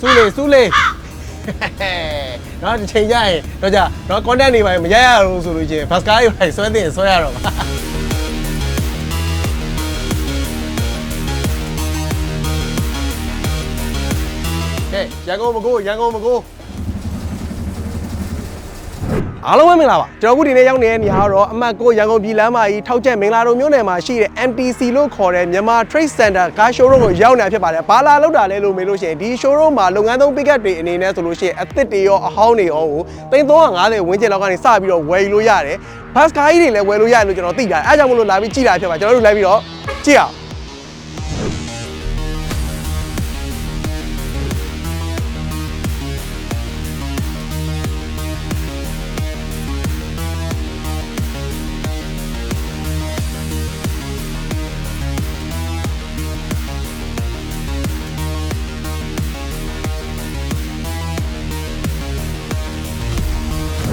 စူးလေစူးလေနော်ဒီချိန်ကြရင်တော့ကြနော် content တွေပါမရရဘူးဆိုလို့ချင်းဘတ်ကားတွေဆွဲတင်ဆွဲရတော့ပါကဲရန်ကုန်မကိုရန်ကုန်မကို အားလုံးပဲမင်္ဂလာပါကျွန်တော်အခုဒီနေ့ရောက်နေတဲ့နေရာကတော့အမှတ်6ရန်ကုန်ပြည်လမ်းမကြီးထောက်ချက်မင်္ဂလာတုံမြို့နယ်မှာရှိတဲ့ MTC လို့ခေါ်တဲ့မြန်မာ Trade Center ကား showroom ကိုရောက်နေတာဖြစ်ပါတယ်။ဘာလာလောက်တာလဲလို့မေးလို့ရှိရင်ဒီ showroom မှာလုပ်ငန်းသုံး pickup တွေအနေနဲ့ဆိုလို့ရှိရင်အသစ်တွေရောအဟောင်းတွေရောကို350ဝန်းကျင်လောက်ကနေစပြီးတော့ဝယ်ယူလို့ရတယ်။ဘတ်ကားကြီးတွေလည်းဝယ်လို့ရတယ်လို့ကျွန်တော်သိတာ။အဲဒါကြောင့်မလို့လာပြီးကြည့်တာဖြစ်ပါကျွန်တော်တို့လိုက်ပြီးတော့ကြည့်အောင်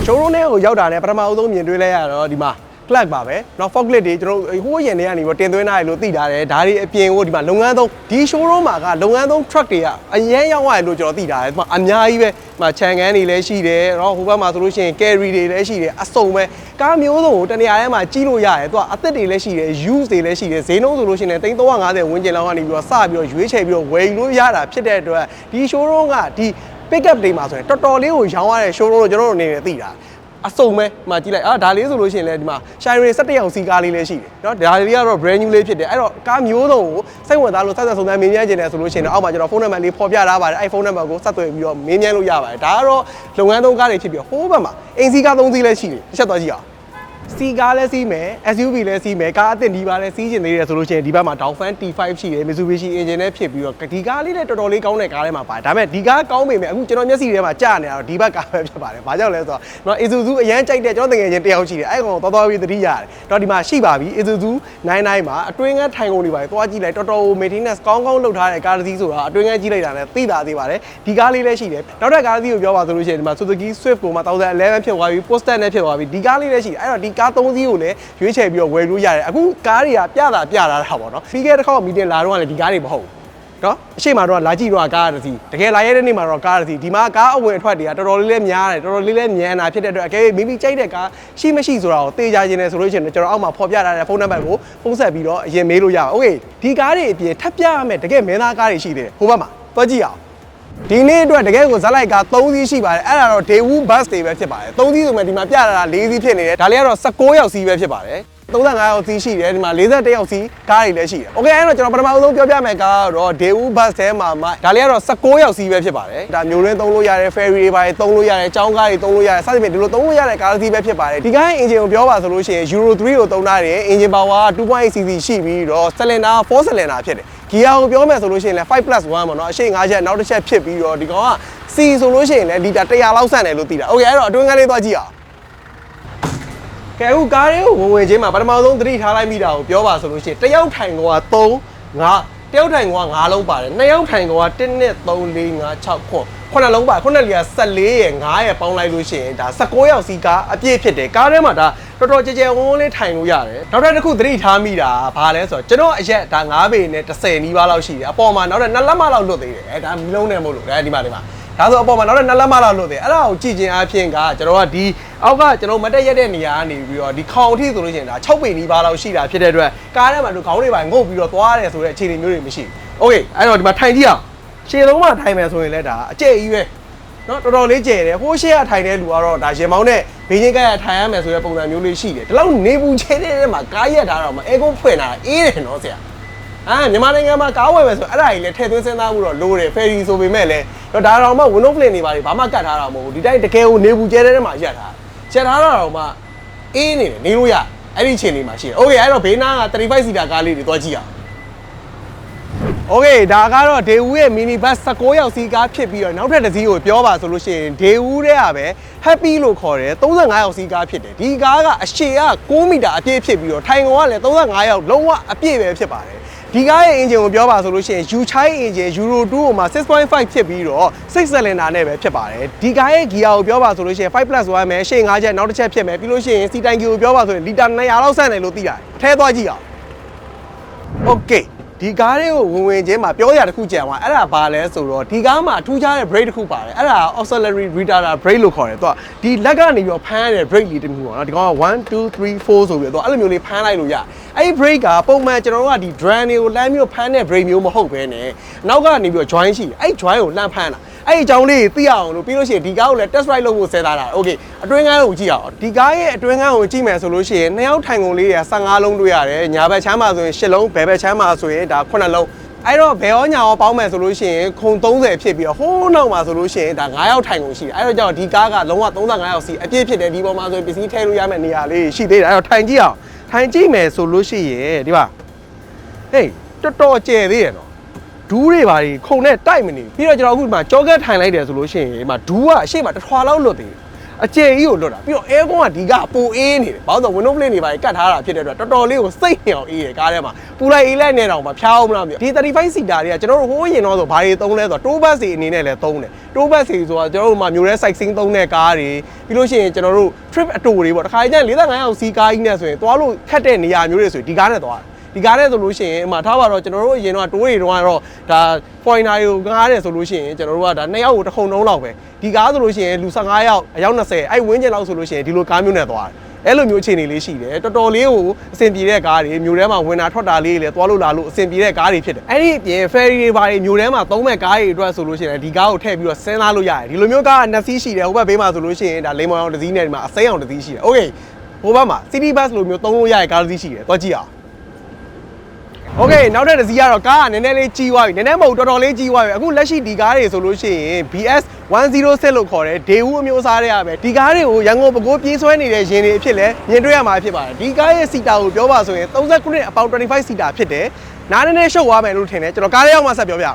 ရှိုးရုံးထဲကိုရောက်တာနဲ့ပထမအဦးဆုံးမြင်တွေ့လဲရတော့ဒီမှာ plug ပါပဲเนาะ forklift တွေကျွန်တော်တို့ဟိုးရင်တွေကနေပြီးတင်သွင်းထားတယ်လို့သိထားတယ်ဒါတွေအပြင်ကိုဒီမှာလုပ်ငန်းသုံးဒီ showroom မှာကလုပ်ငန်းသုံး truck တွေကအရန်ရောက်ရတယ်လို့ကျွန်တော်သိထားတယ်ဒီမှာအများကြီးပဲဒီမှာခြံကန်းတွေလည်းရှိတယ်เนาะဟိုဘက်မှာဆိုလို့ရှိရင် carry တွေလည်းရှိတယ်အစုံပဲကားမျိုးစုံကိုတနေရာထဲမှာကြီးလို့ရတယ်သူကအသစ်တွေလည်းရှိတယ် use တွေလည်းရှိတယ်ဈေးနှုန်းဆိုလို့ရှိရင်350ဝန်းကျင်လောက်ကနေပြီးတော့စပြီးတော့ရွေးချယ်ပြီးတော့ဝယ်ယူလို့ရတာဖြစ်တဲ့အတွက်ဒီ showroom ကဒီ pick up တွေမှာဆိုရင်တော်တော်လေးကိုရောင်းရတဲ့ showroom ကိုကျွန်တော်တို့အနေနဲ့သိတာအစုံပဲဒီမှာကြည့်လိုက်အာဒါလေးဆိုလို့ရှိရင်လည်းဒီမှာ Shine Ray 17ရောက်စီကားလေးလည်းရှိတယ်เนาะဒါလေးကတော့ brand new လေးဖြစ်တယ်အဲ့တော့ကားမျိုးစုံကိုစိတ်ဝင်စားလို့ဆက်ဆက်စုံစမ်းမင်းမြန်းကျင်တယ်ဆိုလို့ရှိရင်တော့အောက်မှာကျွန်တော်ဖုန်းနံပါတ်လေးဖော်ပြထားပါတယ်အဲ့ဖုန်းနံပါတ်ကိုဆက်သွယ်ပြီးတော့မင်းမြန်းလို့ရပါတယ်ဒါကတော့လုပ်ငန်းသုံးကားတွေဖြစ်ပြီးဟိုးဘက်မှာအင်စီကား3စီးလည်းရှိတယ်တစ်ချက်သွားကြည့်အောင် စီကားလည်းစီးမယ် SUV လည်းစီးမယ်ကားအသစ်ဒီပါလည်းစီးကျင်သေးတယ်ဆိုလို့ရှိရင်ဒီဘက်မှာ Dongfeng T5 ရှိတယ် Mitsubishi engine နဲ့ဖြစ်ပြီးတော့ဒီကားလေးလည်းတော်တော်လေးကောင်းတဲ့ကားထဲမှာပါတယ်ဒါပေမဲ့ဒီကားကောင်းပေမဲ့အခုကျွန်တော်မျက်စိထဲမှာကြာနေတာတော့ဒီဘက်ကားပဲဖြစ်ပါတယ်ဘာကြောင့်လဲဆိုတော့ကျွန်တော် Isuzu အရန်ကြိုက်တဲ့ကျွန်တော်တကယ်ချင်းတယောက်ရှိတယ်အဲ့ကောင်တော်တော်ပြီးသတိရတယ်တော့ဒီမှာရှိပါပြီ Isuzu 99မှာအတွင်းငန်းထိုင်ကုန်တွေပါတယ်သွားကြည့်လိုက်တော်တော် maintenance ကောင်းကောင်းလုပ်ထားတဲ့ကားတစ်စီးဆိုတာအတွင်းငန်းကြည့်လိုက်တာလည်းသိတာသေးပါတယ်ဒီကားလေးလည်းရှိတယ်နောက်ထပ်ကားတစ်စီးကိုပြောပါဆိုလို့ရှိရင်ဒီမှာ Suzuki Swift ကိုမှ1011ဖြစ်သွားပြီ Poster နဲ့ဖြစ်သွားပြီဒီကားလေးလည်းရှိတယ်အဲ့တော့ဒီကား3စီးကိုလည်းရွေးချယ်ပြီးတော့ဝယ်လို့ရတယ်အခုကားတွေကပြတာပြတာတာပေါ့နော်ပြီးခဲ့တဲ့တစ်ခေါက်မီတင်လာတော့ကလည်းဒီကားတွေမဟုတ်ဘူးနော်အရှိမတော့လာကြည့်တော့ကားတစ်စီးတကယ်လာရတဲ့နေ့မှာတော့ကားတစ်စီးဒီမှာကားအဝင်အထွက်တွေကတော်တော်လေးလေးများတယ်တော်တော်လေးလေးမြန်တာဖြစ်တဲ့အတွက်အကယ်၍မိမိကြိုက်တဲ့ကားရှိမရှိဆိုတာကိုသိကြခြင်းနဲ့ဆိုလို့ရှိရင်ကျွန်တော်အောက်မှာဖော်ပြထားတဲ့ဖုန်းနံပါတ်ကိုဖုန်းဆက်ပြီးတော့အရင်မေးလို့ရပါโอเคဒီကားတွေအပြင်ထပ်ပြရမယ်တကယ်မင်းသားကားတွေရှိသေးတယ်ဟိုဘက်မှာတွက်ကြည့်အောင် ဒီနေ့အတွက်တကယ်ကိုဇက်လိုက်ကား3စီးရှိပါတယ်အဲ့ဒါတော့ Daewoo Bus တွေပဲဖြစ်ပါတယ်3စီးဆိုမှဒီမှာပြတာ4စီးဖြစ်နေတယ်ဒါလေးကတော့16ရောက်စီးပဲဖြစ်ပါတယ် 35ရောက်စီးရှိတယ်ဒီမှာ41ရောက်စီးကားတွေလည်းရှိတယ်။ Okay အဲ့တော့ကျွန်တော်ပထမဆုံးပြောပြမယ်ကားကတော့ Daewoo Bus ထဲမှာမှဒါလေးကတော့16ရောက်စီးပဲဖြစ်ပါတယ်။ဒါမျိုးရင်းသုံးလို့ရတယ် ferry တွေပါတယ်သုံးလို့ရတယ်ចောင်းကားတွေသုံးလို့ရတယ်စသဖြင့်ဒီလိုသုံးလို့ရတဲ့ကားတစ်စီးပဲဖြစ်ပါတယ်။ဒီကားရဲ့ engine ကိုပြောပါဆိုလို့ရှိရင် Euro 3ကိုသုံးထားတယ် engine power က 2.8cc ရှိပြီးတော့ cylinder က4 cylinder ဖြစ်တယ်။ gear ကိုပြောမယ်ဆိုလို့ရှိရင်လည်း5 plus 1ပေါ့နော်အရှိန်5ချက်နောက်တစ်ချက်ဖြစ်ပြီးတော့ဒီကောင်က C ဆိုလို့ရှိရင်လည်းလီတာ100လောက်ဆန့်တယ်လို့သိတာ။ Okay အဲ့တော့အတွင်းကလေးသွားကြည့်အောင်။ ကဲအခုကားလေးကိုဝင်ဝင်ချင်းမှာပထမဆုံးသတိထားလိုက်မိတာကိုပြောပါဆိုလို့ရှိရင်တယောက်ထိုင်ကော3 5တယောက်ထိုင်ကော5လုံးပါတယ်နှစ်ယောက်ထိုင်ကော1 2 3 4 5 6ခုခုနှစ်လုံးပါခုနှစ်လီက14ရယ်9ရယ်ပေါင်းလိုက်လို့ရှိရင်ဒါ16ယောက်စီကားအပြည့်ဖြစ်တယ်ကားထဲမှာဒါတော်တော်ကြဲကြဲဝန်းဝန်းလေးထိုင်လို့ရတယ်နောက်ထပ်တစ်ခုသတိထားမိတာဘာလဲဆိုတော့ကျွန်တော်အရက်ဒါ9ပေနဲ့10နီးပါးလောက်ရှိတယ်အပေါ်မှာနောက်ထပ်2လက်မလောက်လွတ်သေးတယ်အဲဒါမီလုံးနဲ့မို့လို့ဒါဒီမှာဒီမှာ ဒါဆိုအပေါ်မှာနောက်တဲ့နှစ်လက်မလောက်လို့တယ်အဲ့ဒါကိုကြည့်ခြင်းအပြင်ကကျွန်တော်ကဒီအောက်ကကျွန်တော်မတက်ရက်တဲ့နေရာကနေပြီးတော့ဒီခေါင်အထိဆိုလို့ရှိရင်ဒါ6ပေနီးပါးလောက်ရှိတာဖြစ်တဲ့အတွက်ကားထဲမှာတို့ခေါင်းတွေပိုင်းငုတ်ပြီးတော့သွားရတယ်ဆိုတဲ့အခြေအနေမျိုးတွေမရှိဘူး။ Okay အဲ့တော့ဒီမှာထိုင်ကြည့်အောင်ရှည်လုံးမှထိုင်မယ်ဆိုရင်လည်းဒါအကျဲ့ကြီးပဲနော်တော်တော်လေးကျဲတယ်ဟိုးရှေ့ကထိုင်တဲ့လူကတော့ဒါရင်မောင်းနဲ့ဘေးချင်းကရထိုင်ရမယ်ဆိုတဲ့ပုံစံမျိုးလေးရှိတယ်ဒီလောက်နေပူချဲတဲ့ထဲမှာကားရက်ထားတော့မှအဲကုန်းဖွင့်တာအေးတယ်နော်ဆရာ အာမြန်မာနိုင်ငံမှာကားဝယ်မယ်ဆိုအဲ့ဒါကြီးလည်းထည့်သွင်းစဉ်းစားမှုတော့လိုတယ်ဖယ်ရီဆိုပေမဲ့လည်းတော့ဒါတော့မှ window flip နေပါလေဘာမှကတ်ထားတာမဟုတ်ဘူးဒီတိုင်းတကယ်ကိုနေပူကျဲတဲ့ထဲမှာရက်ထားချက်ထားတာတော့မှအေးနေတယ်နေလို့ရအဲ့ဒီအချိန်လေးမှာရှိတယ်โอเคအဲ့တော့ဘေးနားက35စီတာကားလေးတွေသွားကြည့်အောင် โอเคဒါကတော့ဒေဝူရဲ့ mini bus 16ရောက်စီးကားဖြစ်ပြီးတော့နောက်ထပ်တစ်စီးကိုပြောပါဆိုလို့ရှိရင်ဒေဝူတဲ့ကပဲ happy လို့ခေါ်တယ်35ရောက်စီးကားဖြစ်တယ်ဒီကားကအရှည်က9မီတာအပြည့်ဖြစ်ပြီးတော့ထိုင်ကုန်ကလည်း35ရောက်လုံးဝအပြည့်ပဲဖြစ်ပါတယ် ဒီကားရဲ့ engine ကိုပြောပါဆိုလို့ရှိရင် U-Chai engine Euro 2ကိုမှ6.5ဖြစ်ပြီးတော့6 cylinder နဲ့ပဲဖြစ်ပါတယ်ဒီကားရဲ့ gear ကိုပြောပါဆိုလို့ရှိရင်5 plus 1ပဲရှေ့5ချက်နောက်တစ်ချက်ဖြစ်မယ်ပြီးလို့ရှိရင်စီတိုင်ကီကိုပြောပါဆိုရင်လီတာ200လောက်ဆန့်တယ်လို့သိရတယ်အထဲသွားကြည့်အောင် Okay ဒီကားတွေကိုဝင်ဝင်ချင်းမှာပြောရတစ်ခုကြံသွားအဲ့ဒါဘာလဲဆိုတော့ဒီကားမှာထူးခြားတဲ့ brake တစ်ခုပါတယ်အဲ့ဒါ auxiliary retarder brake လို့ခေါ်တယ်သူကဒီလက်ကနေပြီးတော့ဖမ်းရတဲ့ brake လေးတစ်ခုပေါ့နော်ဒီကောင်က1 2 3 4ဆိုပြီးတော့သူကအဲ့လိုမျိုးလေးဖမ်းလိုက်လို့ရအဲ့ဒီ brake ကပုံမှန်ကျွန်တော်တို့ကဒီ drum တွေကိုလှမ်းပြီးတော့ဖမ်းတဲ့ brake မျိုးမဟုတ်ဘဲနဲ့နောက်ကနေပြီးတော့ join ရှိတယ်အဲ့ join ကိုလှမ်းဖမ်းတာ အဲ့ဒီအကြောင်းလေးသိရအောင်လို့ပြီးလို့ရှိရင်ဒီကားကိုလည်း test ride လုပ်ဖို့ဆဲထားတာโอเคအတွင်းကားကိုကြည့်အောင်ဒီကားရဲ့အတွင်းကားကိုကြည့်မယ်ဆိုလို့ရှိရင်နှစ်ယောက်ထိုင်ကုန်လေးတွေက15လုံးတွေ့ရတယ်ညာဘက်ချမ်းမှာဆိုရင်10လုံးဘယ်ဘက်ချမ်းမှာဆိုရင်ဒါ9လုံးအဲ့တော့ဘယ်ရောညာရောပေါင်းမယ်ဆိုလို့ရှိရင်ခုံ30ဖြစ်ပြီးတော့ဟိုးနောက်မှာဆိုလို့ရှိရင်ဒါ9ယောက်ထိုင်ကုန်ရှိတယ်အဲ့တော့ကြောင့်ဒီကားကလုံးဝ35ယောက်စီအပြည့်ဖြစ်တယ်ဒီပေါ်မှာဆိုရင်ပစ္စည်းထည့်လို့ရမယ့်နေရာလေးရှိသေးတယ်အဲ့တော့ထိုင်ကြည့်အောင်ထိုင်ကြည့်မယ်ဆိုလို့ရှိရင်ဒီပါဟေးတော်တော်ကျယ်သေးတယ်နော် ဒူးတွေပါကြီးခုံနဲ့တိုက်မနေဘူးပြီးတော့ကျွန်တော်အခုဒီမှာကြောကက်ထိုင်လိုက်တယ်ဆိုလို့ရှိရင်ဒီမှာဒူးကအရှိမတစ်ထွာလောက်လွတ်သေးတယ်အကျယ်ကြီးကိုလွတ်တာပြီးတော့အဲကွန်ကဒီကပိုအေးနေတယ်ဘာလို့လဲဆိုတော့ window plate တွေပါကြီးကတ်ထားတာဖြစ်တဲ့အတွက်တော်တော်လေးကိုစိတ်ညောင်အေးတယ်ကားထဲမှာပူလိုက်အေးလိုက်နေတော့မှဖျားအောင်မလားမသိဘူးဒီ35စီတာတွေကကျွန်တော်တို့ဟိုးရင်တော့ဆိုဘာတွေသုံးလဲဆိုတော့တိုးဘတ်စီအနေနဲ့လည်းသုံးတယ်တိုးဘတ်စီဆိုတာကျွန်တော်တို့မှာမျိုးရဲ sightseeing သုံးတဲ့ကားတွေပြီးလို့ရှိရင်ကျွန်တော်တို့ trip အတူတွေပေါ့တစ်ခါကျရင်45ရောက်စီကားကြီးနဲ့ဆိုရင်သွားလို့ခက်တဲ့နေရာမျိုးတွေဆိုရင်ဒီကားနဲ့သွားတယ် ဒီကားတဲ့ဆိုလို့ရှိရင်အမှထားပါတော့ကျွန်တော်တို့အရင်တော့တိုးတွေတော့ကတော့ဒါ foreigner ကိုငားတယ်ဆိုလို့ရှိရင်ကျွန်တော်တို့ကဒါနှစ်ယောက်ကိုတစ်ခုံလုံးလောက်ပဲဒီကားဆိုလို့ရှိရင်လူ15ယောက်အယောက်20အဲ့ဝင်းကျင်လောက်ဆိုလို့ရှိရင်ဒီလိုကားမျိုးနဲ့သွားတယ်ဲ့လိုမျိုးအခြေအနေလေးရှိတယ်တော်တော်လေးကိုအဆင်ပြေတဲ့ကားတွေမြို့ထဲမှာဝင်တာထွက်တာလေးတွေလည်းသွားလို့လာလို့အဆင်ပြေတဲ့ကားတွေဖြစ်တယ်အဲ့ဒီအပြင် ferry တွေဘာတွေမြို့ထဲမှာသုံးမဲ့ကားတွေအတွက်ဆိုလို့ရှိရင်ဒီကားကိုထည့်ပြီးတော့စဉ်းစားလို့ရတယ်ဒီလိုမျိုးကားကနှစ်စီးရှိတယ်ဟိုဘက်ဘေးမှာဆိုလို့ရှိရင်ဒါလိမ္မော်အောင်တစ်စီးနဲ့ဒီမှာအစိမ်းအောင်တစ်စီးရှိတယ် okay ဟိုဘက်မှာ city bus လိုမျိုးသုံးလို့ရတဲ့ကားတစ်စီးရှိတယ်သွားကြည့်အောင် โอเคနောက်တဲ့တစ်စီးကတော့ကားကနည်းနည်းလေးကြီးသွားပြီနည်းနည်းမဟုတ်တော်တော်လေးကြီးသွားပြီအခုလက်ရှိဒီကားတွေဆိုလို့ရှိရင် BS 106လို့ခေါ်တယ်ဒေဝူအမျိုးအစားတွေကပဲဒီကားတွေကိုရန်ကုန်ပဲခူးပြေးဆွဲနေတဲ့ယာဉ်တွေအဖြစ်လဲမြင်တွေ့ရမှာဖြစ်ပါတယ်ဒီကားရဲ့စီတာကိုပြောပါဆိုရင်39အပေါင်25စီတာဖြစ်တယ်နားနည်းနည်းရှုပ်သွားမယ်လို့ထင်တယ်ကျွန်တော်ကားလေးရောက်မှဆက်ပြောပြ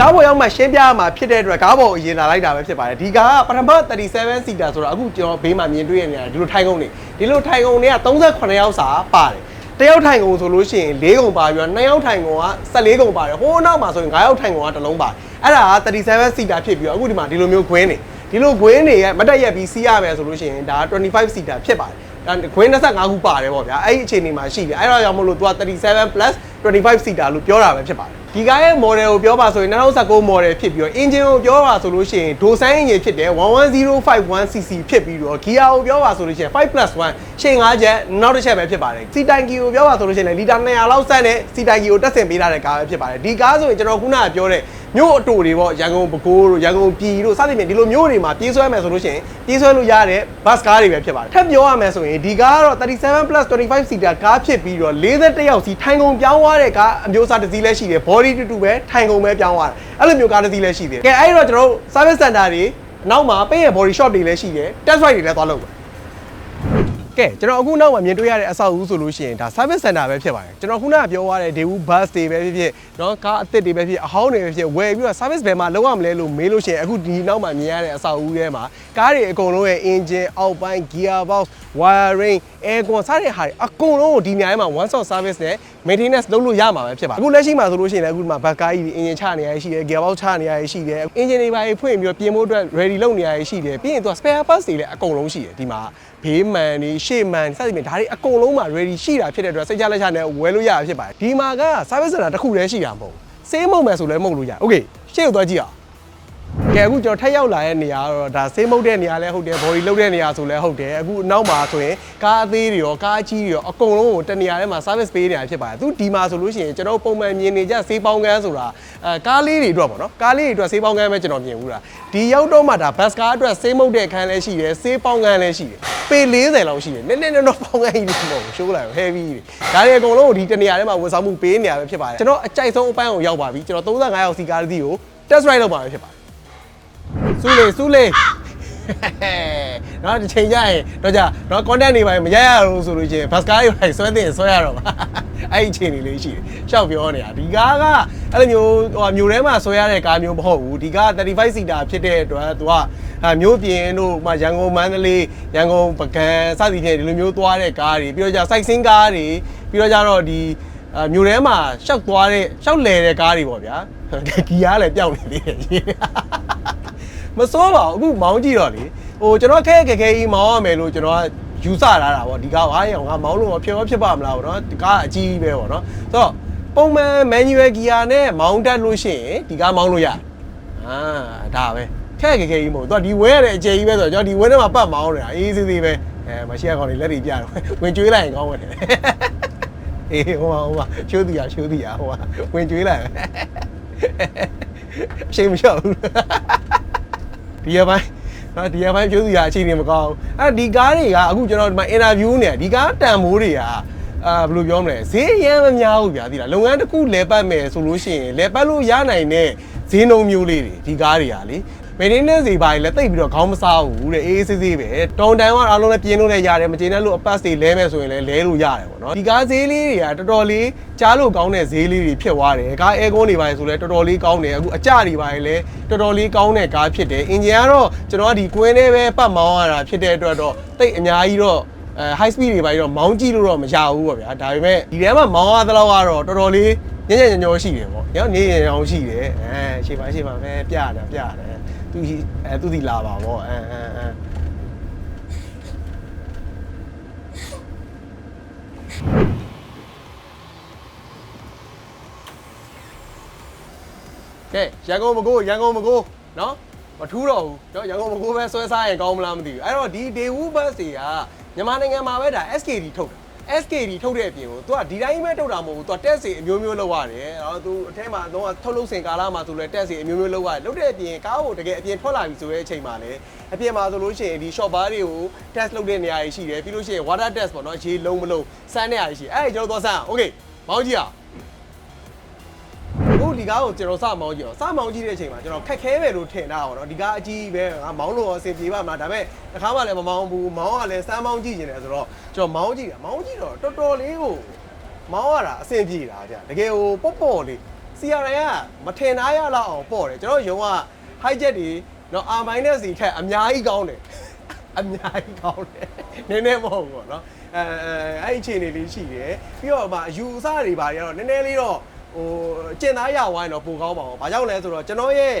ကားပေါ်ရောက်မှရှင်းပြရမှာဖြစ်တဲ့အတွက်ကားပေါ်ကိုရင်လာလိုက်တာပဲဖြစ်ပါတယ်ဒီကားကပထမ37စီတာဆိုတော့အခုကျွန်တော်ဘေးမှာမြင်တွေ့ရနေတာဒီလိုထိုင်ကုန်နေဒီလိုထိုင်ကုန်တွေက38ယောက်စာပါတယ် တယောက်ထိုင်ကုန်ဆိုလို့ရှိရင်၄ကုန်ပါပြီးတော့နှစ်ယောက်ထိုင်ကုန်က14ကုန်ပါတယ်ဟိုးနောက်မှာဆိုရင်9ယောက်ထိုင်ကုန်ကတစ်လုံးပါအဲ့ဒါက37စီတာဖြစ်ပြီးတော့အခုဒီမှာဒီလိုမျိုးခွင်းနေဒီလိုခွင်းနေရဲ့မတက်ရက်ပြီးစီးရမယ်ဆိုလို့ရှိရင်ဒါ25စီတာဖြစ်ပါတယ်ဒါခွင်း25ခုပါတယ်ပေါ့ဗျာအဲ့ဒီအခြေအနေမှာရှိတယ်အဲ့တော့ကြောင့်မို့လို့သူက37 plus 25စီတာလို့ပြောတာပဲဖြစ်ပါတယ် ဒီကားရဲ့ model ကိုပြောပါဆိုရင်2019 model ဖြစ်ပြီးတော့ engine ကိုပြောပါဆိုလို့ရှိရင်ဒိုဆိုင် engine ဖြစ်တယ် 11051cc ဖြစ်ပြီးတော့ gear ကိုပြောပါဆိုလို့ရှိရင်5 plus 1ရှင်း5ချက်နောက်တစ်ချက်ပဲဖြစ်ပါတယ်စီတိုင်ကီကိုပြောပါဆိုလို့ရှိရင်လီတာ200လောက်ဆန့်တဲ့စီတိုင်ကီကိုတက်ဆင်ပေးထားတဲ့ကားပဲဖြစ်ပါတယ်ဒီကားဆိုရင်ကျွန်တော်ခုနကပြောတဲ့မြို့အတူတွေပေါ့ရန်ကုန်ပဲခူးတို့ရန်ကုန်ပြည်တို့စသဖြင့်ဒီလိုမြို့တွေမှာပြေးဆွဲမယ်ဆိုလို့ရှိရင်ပြေးဆွဲလို့ရတဲ့ bus ကားတွေပဲဖြစ်ပါတယ်ထပ်ပြောရမယ်ဆိုရင်ဒီကားကတော့37 plus 25 seater ကားဖြစ်ပြီးတော့41ယောက်စီထိုင်ကုန်ပြောင်းသွားတဲ့ကားအမျိုးအစားတစ်စီးလည်းရှိတယ် body တူတူပဲထိုင်ကုန်ပဲပြောင်းသွားတယ်အဲ့လိုမျိုးကားတစ်စီးလည်းရှိတယ်ကဲအဲ့ဒီတော့ကျွန်တော်တို့ service center တွေနောက်မှာပေးရ body shop တွေလည်းရှိတယ် test ride တွေလည်းသွားလုပ်မယ် ကဲကျွန်တော်အခုနောက်မှာမြင်တွေ့ရတဲ့အဆောက်အဦဆိုလို့ရှိရင်ဒါ service center ပဲဖြစ်ပါတယ်ကျွန်တော်ခုနကပြောသွားတဲ့ Daewoo bus တွေပဲဖြစ်ဖြစ်เนาะကားအသစ်တွေပဲဖြစ်အဟောင်းတွေပဲဖြစ်ဝယ်ပြီးတော့ service ဘယ်မှာလုပ်ရမလဲလို့မေးလို့ရှိရင်အခုဒီနောက်မှာမြင်ရတဲ့အဆောက်အဦထဲမှာကားတွေအကုန်လုံးရဲ့ engine အောက်ပိုင်း gear box wiring aircon စတဲ့ဟာတွေအကုန်လုံးကိုဒီနေရာထဲမှာ one stop service နဲ့ maintenance လုပ်လို့ရမှာပဲဖြစ်ပါတယ်အခုလက်ရှိမှာဆိုလို့ရှိရင်လည်းအခုဒီမှာ bus ကားကြီးတွေ engine ချနေရရှိတယ် gear box ချနေရရှိတယ် engine တွေပါဖွင့်ပြီးတော့ပြင်ဖို့အတွက် ready လုပ်နေရရှိတယ်ပြီးရင်သူက spare parts တွေလည်းအကုန်လုံးရှိတယ်ဒီမှာ ဘေးမှန်တွေရှေ့မှန်စသဖြင့်ဒါတွေအကုန်လုံးမှာ ready ရှိတာဖြစ်တဲ့အတွက်စိတ်ချလက်ချနဲ့ဝယ်လို့ရတာဖြစ်ပါတယ်ဒီမှာက service center တစ်ခုတည်းရှိတာမဟုတ်ဘူး same မဟုတ်မယ်ဆိုလည်းမဟုတ်လို့ရတယ် okay ရှေ့ကိုသွားကြည့်အောင် ကဲအခုကျွန်တော်ထက်ရောက်လာတဲ့နေရာကတော့ဒါဆေးမုတ်တဲ့နေရာလည်းဟုတ်တယ်ဘော်ဒီလုတ်တဲ့နေရာဆိုလည်းဟုတ်တယ်အခုနောက်မှာဆိုရင်ကားအသေးတွေရောကားအကြီးတွေရောအကုန်လုံးကိုတနေရာထဲမှာ service ပေးနေတာဖြစ်ပါတယ်သူဒီမှာဆိုလို့ရှိရင်ကျွန်တော်ပုံမှန်မြင်နေကြဆေးပေါင်းကန်းဆိုတာအဲကားလေးတွေအတွက်ပေါ့နော်ကားလေးတွေအတွက်ဆေးပေါင်းကန်းပဲကျွန်တော်မြင်ဘူးလားဒီရောက်တော့မှဒါဘတ်စကားအတွက်ဆေးမုတ်တဲ့အခန်းလည်းရှိတယ်ဆေးပေါင်းကန်းလည်းရှိတယ်ပေ40လောက်ရှိတယ်နည်းနည်းတော့ပေါင်းကန်းကြီးလို့မဟုတ်ဘူးရှိုးလိုက် heavy တွေဒါတွေအကုန်လုံးကိုဒီတနေရာထဲမှာဝန်ဆောင်မှုပေးနေရပဲဖြစ်ပါတယ်ကျွန်တော်အကြိုက်ဆုံးအပိုင်းကိုရောက်ပါပြီကျွန်တော်35ရောက်စီကားတစ်စီးကို test ride လုပ်ပါပဲဖြစ်ပါတယ် စူးလေစူးလေနော်ဒီချိန်ကြရင်တော့ကြနော် content တွေပါမရရဘူးဆိုလို့ချင်းဘတ်စကားတွေပါဆွဲတင်ဆွဲရတော့ပါအဲ့ဒီချိန်တွေလေးရှိတယ်ရှောက်ပြောနေတာဒီကားကအဲ့လိုမျိုးဟိုမျိုးထဲမှာဆွဲရတဲ့ကားမျိုးမဟုတ်ဘူးဒီကား35 seater ဖြစ်တဲ့အတွက်သူကအဲမျိုးပြင်တို့မှရန်ကုန်မန္တလေးရန်ကုန်ပကံစသည်ဖြင့်ဒီလိုမျိုးသွားတဲ့ကားတွေပြီးတော့ကြ sight seeing ကားတွေပြီးတော့ကြတော့ဒီအဲမျိုးထဲမှာရှောက်သွားတဲ့ရှောက်လဲတဲ့ကားတွေပေါ့ဗျာဒီကားလည်းပျောက်နေသေးတယ် မစိုးပါဘူးအခုမောင်းကြည့်တော့လေဟိုကျွန်တော်ခဲခဲခဲကြီးမောင်းရမယ်လို့ကျွန်တော်ကယူဆလာတာပေါ့ဒီကားဟာရောင်ငါမောင်းလို့မဖြစ်မဖြစ်ပါမလားပေါ့နော်ဒီကားအကြီးကြီးပဲပေါ့နော်ဆိုတော့ပုံမှန် manual gear နဲ့မောင်းတက်လို့ရှိရင်ဒီကားမောင်းလို့ရတယ်အာဒါပဲခက်ခဲခဲကြီးမဟုတ်သူကဒီဝဲရတဲ့အကျယ်ကြီးပဲဆိုတော့ကျွန်တော်ဒီဝဲထဲမှာပတ်မောင်းနေတာအေးစေးစေးပဲအဲမရှိရကောင်လေးလက်တွေပြတော့ဝင်ကျွေးလိုက်ရင်ကောင်းတယ်အေးဟိုမှာဟိုမှာရှိုးတီရရှိုးတီရဟိုမှာဝင်ကျွေးလိုက်အရှိန်မလျှော့ဘူး ဒီရပိုင်းနော်ဒီရပိုင်းကျိုးစီရအချိန်နေမကောင်းအဲ့ဒီကားတွေကအခုကျွန်တော်ဒီမှာအင်တာဗျူးနေဒီကားတန်မိုးတွေကအာဘယ်လိုပြောမလဲဈေးရမ်းမများဘူးဗျာဒီလားလုပ်ငန်းတစ်ခုလဲပတ်မယ်ဆိုလို့ရှိရင်လဲပတ်လို့ရနိုင်တဲ့ဈေးနှုန်းမျိုးလေးတွေဒီကားတွေကလေ maintenance တွေပါလေတိတ်ပြီးတော့ခေါင်းမစားဘူးတဲ့အေးအေးဆေးဆေးပဲတောင်တန်ကအားလုံးလည်းပြင်းလို့လည်းရတယ်မကျေနပ်လို့အပတ်တွေလဲမယ်ဆိုရင်လည်းလဲလို့ရတယ်ပေါ့နော်ဒီကားဈေးလေးတွေကတော်တော်လေးကြားလို့ကောင်းတဲ့ဈေးလေးတွေဖြစ်သွားတယ်ကားအဲကွန်းတွေပါလေဆိုလည်းတော်တော်လေးကောင်းတယ်အခုအကြတွေပါလေလည်းတော်တော်လေးကောင်းတဲ့ကားဖြစ်တယ်အင်ဂျင်ကတော့ကျွန်တော်ကဒီကွင်းလေးပဲပတ်မောင်းရတာဖြစ်တဲ့အတွက်တော့တိတ်အများကြီးတော့အဲ high speed တွေပါပြီးတော့မောင်းကြည့်လို့တော့မရဘူးပေါ့ဗျာဒါပေမဲ့ဒီထဲမှာမောင်းရသလောက်ကတော့တော်တော်လေးညံ့ညံ့ညောရှိတယ်ပေါ့ညောနေညံ့အောင်ရှိတယ်အဲရှေ့ပါရှေ့ပါပဲပြတာပြတယ် သူအဲသူစီလာပါပေါ့အဲအဲအဲကဲရန်ကုန်မကိုရန်ကုန်မကိုနော်မထူးတော့ဘူးเนาะရန်ကုန်မကိုပဲဆွဲစားရင်ကောင်းမလားမသိဘူးအဲ့တော့ဒီ day woo bus တွေကမြန်မာနိုင်ငံမှာပဲဒါ SKD ထုတ်တာ SKD ထုတ်တဲ့အပြင်ကိုသူကဒီတိုင်းပဲထုတ်တာမဟုတ်ဘူးသူကတက်စီအမျိုးမျိုးလောက်ရတယ်။အော်သူအထဲမှာတော့ထုတ်လုပ်စင်ကာလာမှာဆိုလဲတက်စီအမျိုးမျိုးလောက်ရတယ်။လုပ်တဲ့အပြင်ကားကိုတကယ်အပြင်ထွက်လာပြီဆိုတဲ့အချိန်မှာလည်းအပြင်မှာဆိုလို့ရှိရင်ဒီ shop bar တွေကို test လုပ်တဲ့နေရာတွေရှိတယ်။ပြီးလို့ရှိရင် water test ပေါ့နော်။ရေလုံးမလုံးစမ်းတဲ့နေရာတွေရှိတယ်။အဲ့ဒီကျွန်တော်သွားစမ်း။ Okay မောင်းကြည့်အောင်အခု ဒီကားကိုကျွန်တော်စမောင်းကြည့်အောင်စမောင်းကြည့်တဲ့အချိန်မှာကျွန်တော်ခက်ခဲပဲလို့ထင်တာပေါ့နော်ဒီကားအကြီးပဲငါမောင်းလို့အဆင်ပြေပါမလားဒါပေမဲ့တစ်ခါမှလည်းမမောင်းဘူးမောင်းကလည်းစမ်းမောင်းကြည့်နေတယ်ဆိုတော့ကျွန်တော်မောင်းကြည့်တာမောင်းကြည့်တော့တော်တော်လေးကိုမောင်းရတာအဆင်ပြေတာဗျတကယ်ဟိုပေါ့ပေါ့လေး CRN ကမထင်သားရလောက်အောင်ပေါ့တယ်ကျွန်တော်ယုံက high jet တွေနော် R minus စီထက်အများကြီးကောင်းတယ်အများကြီးကောင်းတယ်နည်းနည်းမဟုတ်ဘူးပေါ့နော်အဲအဲ့ဒီအခြေအနေလေးရှိတယ်ပြီးတော့ဗာအယူအဆတွေပါရတော့နည်းနည်းလေးတော့ ဟိုကျင်သားရဝိုင်းတော့ပိုကောင်းပါအောင်။ဘာကြောင့်လဲဆိုတော့ကျွန်တော်ရဲ့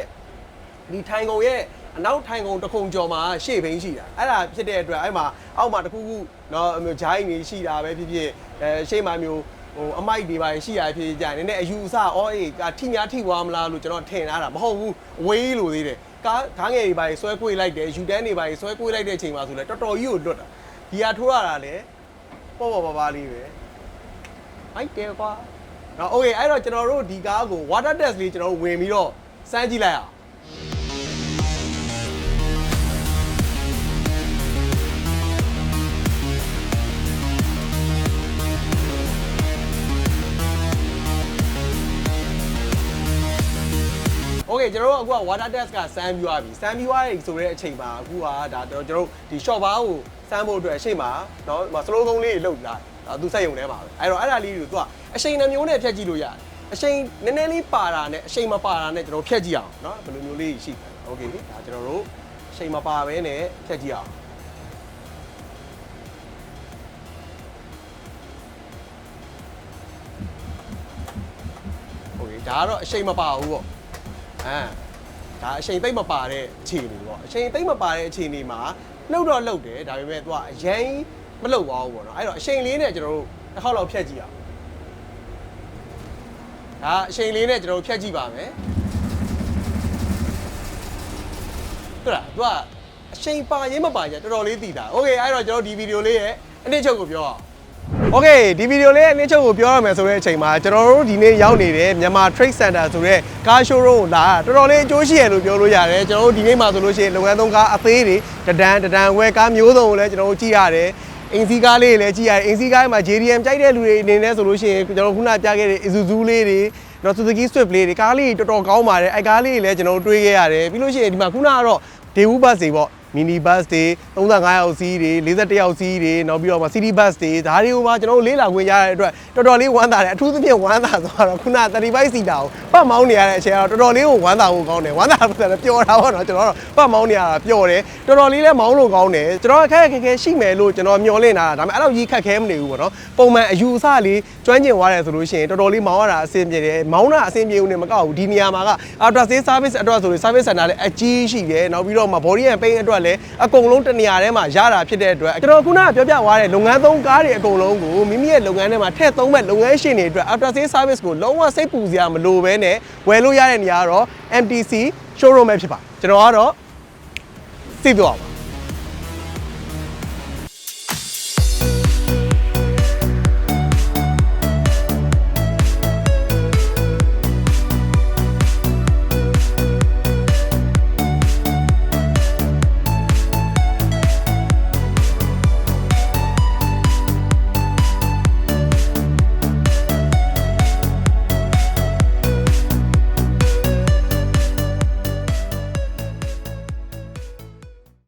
ဒီထိုင်ကုန်ရဲ့အနောက်ထိုင်ကုန်တစ်ခုံကျော်မှာရှေ့ဘိန်းရှိတာ။အဲ့ဒါဖြစ်တဲ့အတွက်အဲ့မှာအောက်မှာတစ်ခုခုနော်အမျိုးဂျိုင်းနေရှိတာပဲဖြစ်ဖြစ်အဲရှေ့မှာမျိုးဟိုအမိုက်တွေပါရှိရဖြစ်ကြတယ်နည်းနည်းအယူအဆအော်အေးကထိညာထိသွားမလားလို့ကျွန်တော်ထင်ထားတာမဟုတ်ဘူးအဝေးလို့သေးတယ်ကားကားငယ်တွေပါဆွဲကွေးလိုက်တယ်ယူတန်းတွေပါဆွဲကွေးလိုက်တဲ့အချိန်မှာဆိုလဲတော်တော်ကြီးကိုလွတ်တာဒီဟာထိုးရတာလေပေါ့ပေါ့ပါပါလေးပဲအိုက်တယ်ကွာ နော်โอเคအဲ့တော့ကျွန်တော်တို့ဒီကားကို water test လေးကျွန်တော်တို့ဝင်ပြီးတော့စမ်းကြည့်လိုက်အောင် โอเคကျွန်တော်တို့အခုက water test ကစမ်းပြီးသွားပြီစမ်းပြီးသွားပြီဆိုတဲ့အချိန်မှာအခုကဒါကျွန်တော်တို့ဒီ short bar ကိုစမ်းဖို့အတွက်အချိန်မှာเนาะ slow ကုန်းလေးတွေလုတ်လာဒါ သူစက်ယုံထဲမှာပဲအဲ့တော့အဲ့ဒါလေးတွေကိုသူကအချိန်နှမျိုးနဲ့ဖြတ်ကြည့်လို့ရတယ်အချိန်နည်းနည်းလေးပါတာနဲ့အချိန်မပါတာနဲ့ကျွန်တော်ဖြတ်ကြည့်အောင်เนาะဘယ်လိုမျိုးလေးရှိတယ်โอเคဒါကျွန်တော်တို့အချိန်မပါဘဲနဲ့ဖြတ်ကြည့်အောင်โอเคဒါကတော့အချိန်မပါဘူးပေါ့ အဲဒါအချိန်သိမ့်မပါတဲ့အခြေအနေပေါ့အချိန်သိမ့်မပါတဲ့အခြေအနေမှာလှုပ်တော့လှုပ်တယ်ဒါပေမဲ့သူကအရင် မလှုပ်သွားဘူးပေါ့နော်အဲ့တော့အချိန်လေးနဲ့ကျွန်တော်တို့တစ်ခေါက်လောက်ဖြတ်ကြည့်အောင်ဒါအချိန်လေးနဲ့ကျွန်တော်တို့ဖြတ်ကြည့်ပါမယ်ဟုတ်လားသူကအချိန်ပါရင်မပါရင်တော်တော်လေးတည်တာโอเคအဲ့တော့ကျွန်တော်ဒီဗီဒီယိုလေးရဲ့အနည်းချုပ်ကိုပြောအောင်โอเคဒီဗီဒီယိုလေးရဲ့အနည်းချုပ်ကိုပြောရမယ်ဆိုတဲ့အချိန်မှာကျွန်တော်တို့ဒီနေ့ရောက်နေတဲ့မြန်မာ Trade Center ဆိုတဲ့ကား showroom ကိုလာတာတော်တော်လေးအကျိုးရှိရလို့ပြောလို့ရတယ်ကျွန်တော်တို့ဒီနေ့မှာဆိုလို့ရှိရင်လုပ်ငန်းသုံးကားအသေးတွေတဒန်းတဒန်းဝဲကားမျိုးစုံကိုလည်းကျွန်တော်တို့ကြည့်ရတယ် အင်စီကားလေးတွေလည်းကြည့်ရတယ်အင်စီကားမှာ JDM ကြိုက်တဲ့လူတွေအနေနဲ့ဆိုလို့ရှိရင်ကျွန်တော်ခုနပြခဲ့တဲ့ Isuzu လေးတွေတော့ Suzuki Swift လေးတွေကားလေးတွေတော်တော်ကောင်းပါတယ်အဲကားလေးတွေလည်းကျွန်တော်တို့တွေးခဲ့ရတယ်ပြီးလို့ရှိရင်ဒီမှာခုနကတော့ Daewoo Bus တွေပေါ့ မီနီဘတ်တွေ35ရောက်စီးတွေ41ရောက်စီးတွေနောက်ပြီးတော့မှ city bus တွေဒါတွေကိုမှကျွန်တော်တို့လေးလာခွင့်ရတဲ့အတွက်တော်တော်လေးဝမ်းသာတယ်အထူးသဖြင့်ဝမ်းသာဆိုတော့ခုန35စီတာကိုပတ်မောင်းနေရတဲ့အချိန်ကတော့တော်တော်လေးကိုဝမ်းသာဖို့ကောင်းတယ်ဝမ်းသာဖို့ဆိုတော့ပျော်တာပေါ့နော်ကျွန်တော်တို့ပတ်မောင်းနေရတာပျော်တယ်တော်တော်လေးလည်းမောင်းလို့ကောင်းတယ်ကျွန်တော်ခက်ခက်ခဲခဲရှိမယ်လို့ကျွန်တော်မျှော်လင့်တာဒါပေမဲ့အဲ့လိုကြီးခက်ခဲမနေဘူးပေါ့နော်ပုံမှန်အယူအဆလေးကျွမ်းကျင်သွားတယ်ဆိုလို့ရှိရင်တော်တော်လေးမောင်းရတာအဆင်ပြေတယ်မောင်းတာအဆင်ပြေဦးနေမကောက်ဘူးဒီနေရာမှာက after sales service အတွက်ဆိုရင် service center လည်းအကြီးရှိတယ်နောက်ပြီးတော့မှ body and paint အတွက်ကလည်းအကုန်လုံးတစ်နေရာထဲမှာရတာဖြစ်တဲ့အတွက်ကျွန်တော်ခုနကပြောပြသွားတဲ့လုပ်ငန်းသုံးကားတွေအကုန်လုံးကိုမိမိရဲ့လုပ်ငန်းထဲမှာထည့်သုံးမဲ့လုပ်ငန်းရှင်တွေအတွက် after sales service ကိုလုံးဝစိတ်ပူစရာမလိုဘဲနဲ့ဝယ်လို့ရတဲ့နေရာကတော့ MTC showroom ပဲဖြစ်ပါတယ်ကျွန်တော်ကတော့သိပြောပါ